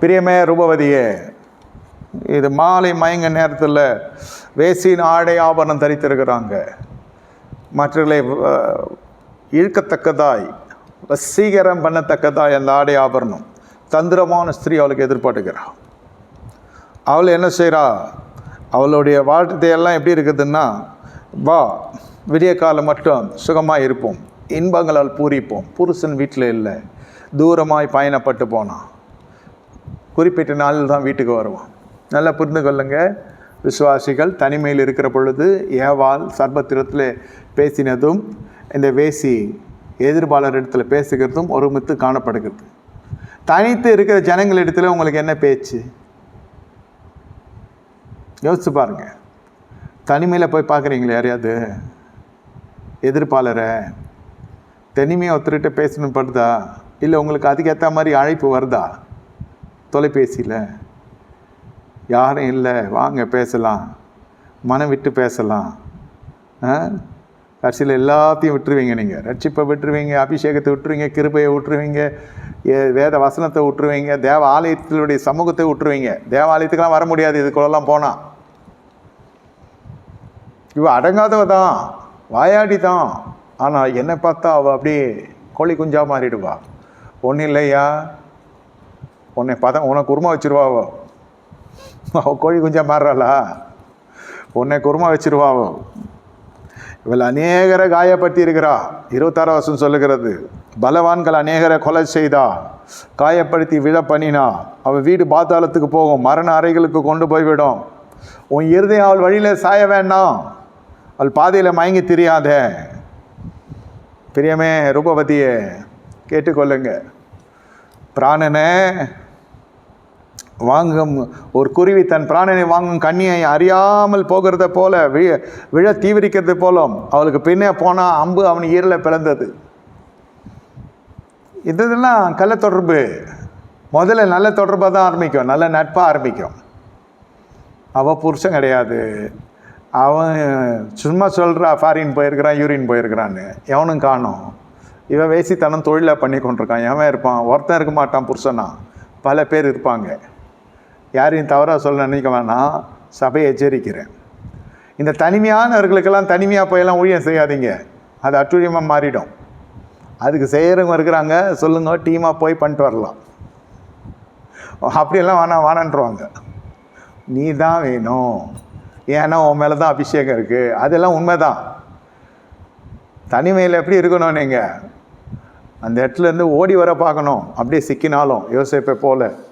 பிரியமே ரூபவதியே இது மாலை மயங்க நேரத்தில் வேசின் ஆடை ஆபரணம் தரித்திருக்கிறாங்க. மற்றவர்களை இழுக்கத்தக்கதாய் வசீகரம் பண்ணத்தக்கதாய் அந்த ஆடை ஆபரணம் தந்திரமான ஸ்திரீ அவளுக்கு எதிர்பார்த்துக்கிறாள் அவள் என்ன செய்கிறா அவளுடைய வாழ்க்கையெல்லாம் எப்படி இருக்குதுன்னா வா விடிய காலம் மட்டும் சுகமாக இருப்போம். இன்பங்களால் பூரிப்போம். புருஷன் வீட்டில் இல்லை. தூரமாய் பயணப்பட்டு போனான். குறிப்பிட்ட நாளில் தான் வீட்டுக்கு வருவான் நல்லா புரிந்து கொள்ளுங்க. விசுவாசிகள் தனிமையில் இருக்கிற பொழுது ஏவால் சர்பத்திரத்தில் பேசினதும் இந்த வேசி எதிர்பாளர் இடத்துல பேசுகிறதும் ஒரு மித்து காணப்படுகிறது. தனித்து இருக்கிற ஜனங்களிடத்தில் உங்களுக்கு என்ன பேச்சு? யோசிச்சு பாருங்க. தனிமையில் போய் பார்க்குறீங்களே யாரையாவது? எதிர்ப்பாளரை தனிமையை ஒருத்தர்கிட்ட பேசணும் படுதா? இல்லை உங்களுக்கு அதுக்கேற்ற மாதிரி அழைப்பு வருதா? தொலைபேசியில். யாரும் இல்லை வாங்க பேசலாம். மனம் விட்டு பேசலாம். ஆ? கடைசியில் எல்லாத்தையும் விட்டுருவீங்க நீங்கள் ரட்சிப்பை விட்டுருவீங்க அபிஷேகத்தை விட்டுருவீங்க கிருபையை விட்டுருவீங்க வேத வசனத்தை விட்டுருவீங்க தேவ ஆலயத்தினுடைய சமூகத்தை விட்டுருவீங்க. தேவாலயத்துக்கெல்லாம் வர முடியாது இதுக்குள்ளெல்லாம் போனால் இவ அடங்காதவ தான் வாயாடி தான். ஆனால் என்னை பார்த்தா அவள் அப்படியே கோழி குஞ்சா மாறிடுவா. ஒன்றும் இல்லையா? உன்னை பார்த்தா உனக்கு குருமா வச்சிருவாவோ அவ. கோழி குஞ்சா மாறுறாளா? உன்னை குருமா வச்சிருவாவோ இவள் அநேகரை காயப்படுத்தி இருபத்தாறு வருஷம் சொல்லுகிறது. பலவான்கள் அநேகரை கொலை செய்தா. காயப்படுத்தி விழ பண்ணினா. அவள் வீடு பாத்தாளத்துக்கு போகும். மரண அறைகளுக்கு கொண்டு போய்விடும். உன் இருதயம் அவள் வழியில் சாய வேண்டாம். அவள் பாதையில் மயங்கி தெரியாத. பிரியமே ரூபவதியே கேட்டுக்கொள்ளுங்க. பிராணனை வாங்கும் ஒரு குருவி தன் பிராணனை வாங்கும் கண்ணியை அறியாமல் போகிறத போல விழ விழ தீவிரிக்கிறது போலும் அவளுக்கு பின்னே போனால் அம்பு அவன் ஈரலை பிளந்தது. இதெல்லாம் கள்ள தொடர்பு. முதல்ல நல்ல தொடர்பாக தான் ஆரம்பிக்கும் நல்ல நட்பாக ஆரம்பிக்கும். அவள் புருஷன் கிடையாது. அவன் சும்மா சொல்கிறா ஃபாரின் போயிருக்கிறான் யூரின் போயிருக்கிறான்னு. எவனும் காணோம். இவன் வேசித்தனம் தொழிலாக பண்ணி கொண்டிருக்கான். எவன் இருப்பான்? ஒருத்தன் இருக்க மாட்டான் புருஷனா. பல பேர் இருப்பாங்க. யாரையும் தவறாக சொல்ல நினைக்க வேணாம். சபையை எச்சரிக்கிறேன். இந்த தனிமையானவர்களுக்கெல்லாம் தனிமையாக போயெல்லாம் ஊழியம் செய்யாதீங்க. அது அட்டுழியமாக மாறிடும். அதுக்கு செய்கிறவங்க இருக்கிறாங்க. சொல்லுங்க டீமாக போய் பண்ணிட்டு வரலாம். அப்படியெல்லாம் வேணாம் வேணான்றவாங்க. நீ தான் வேணும். ஏன்னா உன் மேலே தான் அபிஷேகம் இருக்குது அதெல்லாம் உண்மைதான். தனிமையில் எப்படி இருக்கணும் நீங்கள் அந்த இடத்துல இருந்து ஓடி வர பார்க்கணும். அப்படியே சிக்கினாலும் யோசிப்பை போல்.